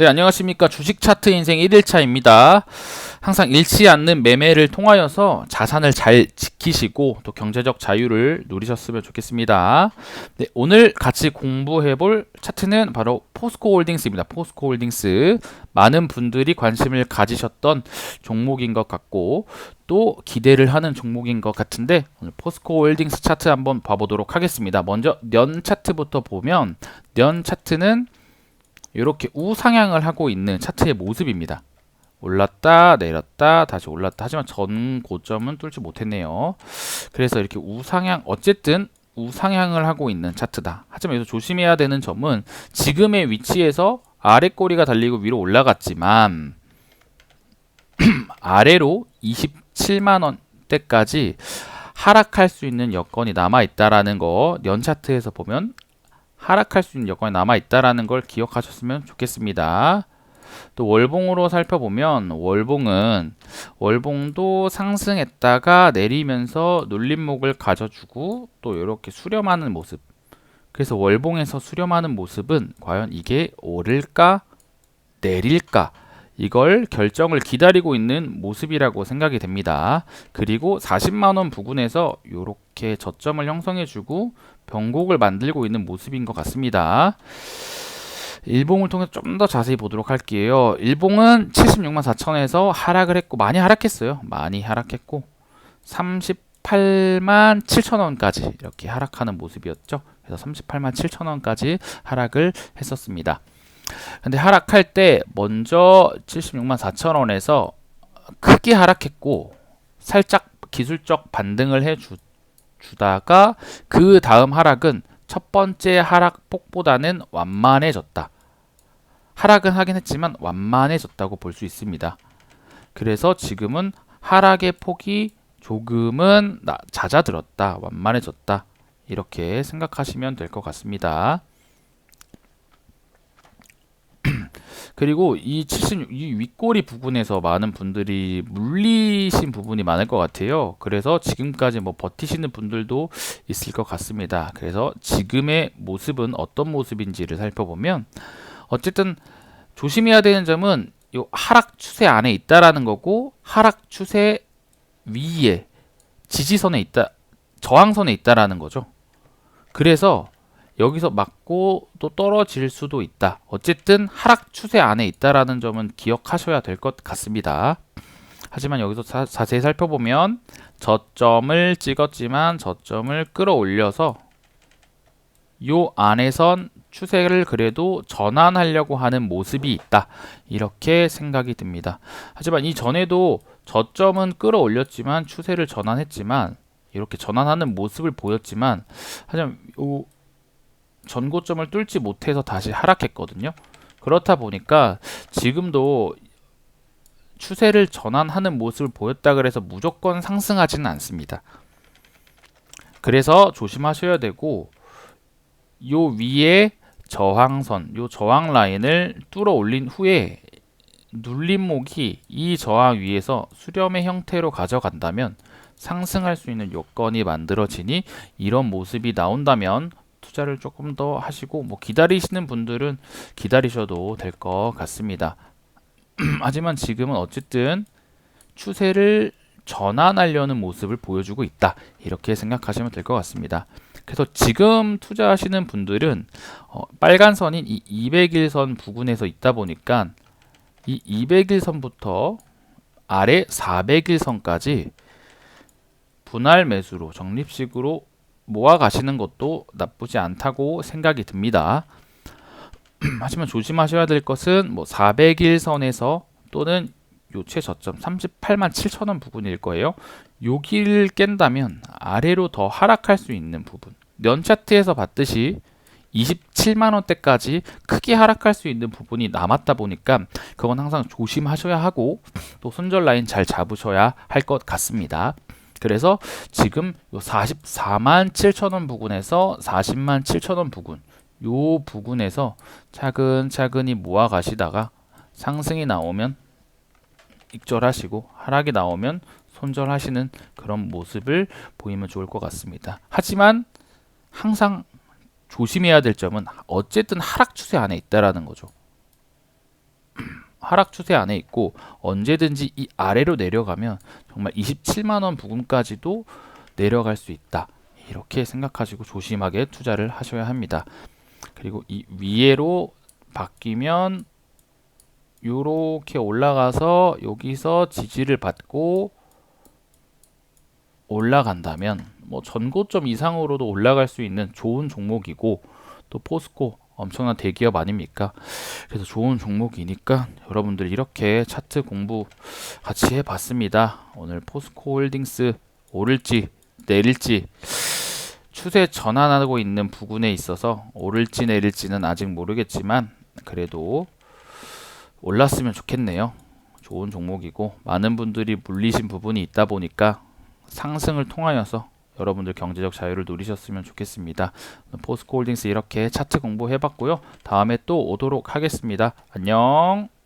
네, 안녕하십니까. 주식 차트 인생 1일차입니다. 항상 잃지 않는 매매를 통하여서 자산을 잘 지키시고 또 경제적 자유를 누리셨으면 좋겠습니다. 네, 오늘 같이 공부해 볼 차트는 바로 포스코 홀딩스입니다. 포스코 홀딩스. 많은 분들이 관심을 가지셨던 종목인 것 같고 또 기대를 하는 종목인 것 같은데 오늘 포스코 홀딩스 차트 한번 봐보도록 하겠습니다. 먼저 년 차트부터 보면 년 차트는 이렇게 우상향을 하고 있는 차트의 모습입니다. 올랐다 내렸다 다시 올랐다 하지만 전 고점은 뚫지 못했네요. 그래서 이렇게 우상향 어쨌든 우상향을 하고 있는 차트다. 하지만 여기서 조심해야 되는 점은 지금의 위치에서 아래 꼬리가 달리고 위로 올라갔지만 아래로 27만 원대까지 하락할 수 있는 여건이 남아 있다라는 거 연 차트에서 보면 하락할 수 있는 여건이 남아 있다라는 걸 기억하셨으면 좋겠습니다. 또 월봉으로 살펴보면 월봉은 월봉도 상승했다가 내리면서 눌림목을 가져주고 또 이렇게 수렴하는 모습. 그래서 월봉에서 수렴하는 모습은 과연 이게 오를까 내릴까 이걸 결정을 기다리고 있는 모습이라고 생각이 됩니다. 그리고 40만 원 부근에서 이렇게 저점을 형성해주고 변곡을 만들고 있는 모습인 것 같습니다. 일봉을 통해서 좀더 자세히 보도록 할게요. 일봉은 76만 4천에서 하락을 했고 많이 하락했어요. 많이 하락했고 38만 7천 원까지 이렇게 하락하는 모습이었죠. 그래서 38만 7천 원까지 하락을 했었습니다. 근데 하락할 때 먼저 76만 4천 원에서 크게 하락했고 살짝 기술적 반등을 해 주, 주다가 그 다음 하락은 첫 번째 하락폭보다는 완만해졌다. 하락은 하긴 했지만 완만해졌다고 볼 수 있습니다. 그래서 지금은 하락의 폭이 조금은 잦아들었다, 완만해졌다. 이렇게 생각하시면 될 것 같습니다. 그리고 이 76, 이 윗꼬리 부분에서 많은 분들이 물리신 부분이 많을 것 같아요. 그래서 지금까지 뭐 버티시는 분들도 있을 것 같습니다. 그래서 지금의 모습은 어떤 모습인지를 살펴보면 어쨌든 조심해야 되는 점은 이 하락 추세 안에 있다라는 거고 하락 추세 위에 지지선에 있다 저항선에 있다라는 거죠. 그래서 여기서 맞고 또 떨어질 수도 있다. 어쨌든 하락 추세 안에 있다라는 점은 기억하셔야 될 것 같습니다. 하지만 여기서 자, 자세히 살펴보면 저점을 찍었지만 저점을 끌어올려서 요 안에선 추세를 그래도 전환하려고 하는 모습이 있다. 이렇게 생각이 듭니다. 하지만 이 전에도 저점은 끌어올렸지만 추세를 전환했지만 이렇게 전환하는 모습을 보였지만 하지만 요 전고점을 뚫지 못해서 다시 하락했거든요. 그렇다 보니까 지금도 추세를 전환하는 모습을 보였다 그래서 무조건 상승하지는 않습니다. 그래서 조심하셔야 되고 요 위에 저항선, 요 저항 라인을 뚫어 올린 후에 눌림목이 이 저항 위에서 수렴의 형태로 가져간다면 상승할 수 있는 요건이 만들어지니 이런 모습이 나온다면 투자를 조금 더 하시고 뭐 기다리시는 분들은 기다리셔도 될 것 같습니다. 하지만 지금은 어쨌든 추세를 전환하려는 모습을 보여주고 있다. 이렇게 생각하시면 될 것 같습니다. 그래서 지금 투자하시는 분들은 어, 빨간 선인 이 200일선 부근에서 있다 보니까 이 200일선부터 아래 400일선까지 분할 매수로 적립식으로 모아 가시는 것도 나쁘지 않다고 생각이 듭니다. 하지만 조심하셔야 될 것은 뭐 400일 선에서 또는 요 최저점 38만 7천 원 부분일 거예요. 여기를 깬다면 아래로 더 하락할 수 있는 부분. 년 차트에서 봤듯이 27만 원대까지 크게 하락할 수 있는 부분이 남았다 보니까 그건 항상 조심하셔야 하고 또 손절 라인 잘 잡으셔야 할 것 같습니다. 그래서 지금 요 44만 7천 원 부근에서 40만 7천 원 부근 요 부근에서 차근차근히 모아 가시다가 상승이 나오면 익절하시고 하락이 나오면 손절하시는 그런 모습을 보이면 좋을 것 같습니다. 하지만 항상 조심해야 될 점은 어쨌든 하락 추세 안에 있다라는 거죠. 하락 추세 안에 있고 언제든지 이 아래로 내려가면 정말 27만 원 부근까지도 내려갈 수 있다. 이렇게 생각하시고 조심하게 투자를 하셔야 합니다. 그리고 이 위에로 바뀌면 요렇게 올라가서 여기서 지지를 받고 올라간다면 뭐 전고점 이상으로도 올라갈 수 있는 좋은 종목이고 또 포스코 엄청난 대기업 아닙니까? 그래서 좋은 종목이니까 여러분들 이렇게 차트 공부 같이 해봤습니다. 오늘 포스코 홀딩스 오를지 내릴지 추세 전환하고 있는 부분에 있어서 오를지 내릴지는 아직 모르겠지만 그래도 올랐으면 좋겠네요. 좋은 종목이고 많은 분들이 물리신 부분이 있다 보니까 상승을 통하여서 여러분들 경제적 자유를 누리셨으면 좋겠습니다. 포스코 홀딩스 이렇게 차트 공부해봤고요. 다음에 또 오도록 하겠습니다. 안녕.